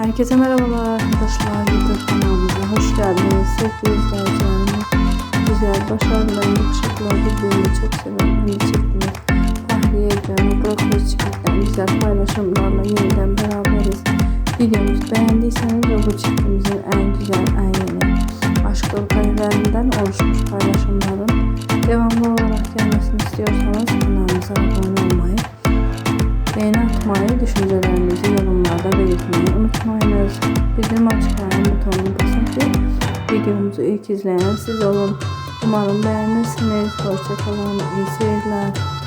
Herkese merhabalar arkadaşlar. YouTube kanalımıza hoş geldiniz. Sevgili izleyicilerimiz, güzel, başarılı, yakışıklı, birbirini çok seven, hani çiftimiz, tahliye eden, brokoli çiftlikten güzel paylaşımlarla yeniden beraberiz. Videomuzu beğendiyseniz ve bu çiftimizin en güzel, en yeni aşk dolu oluşmuş paylaşımların devamlı olarak gelmesini istiyorsanız kanalımıza abone olmayı, beğeni atmayı, düşüncelerinizi yorumlarda belirtmeyi unutmayınız. Bildirim açıklayan butonuna basın videomuzu ilk izleyen siz olun. Umarım beğenirsiniz. Hoşçakalın. İyi seyirler.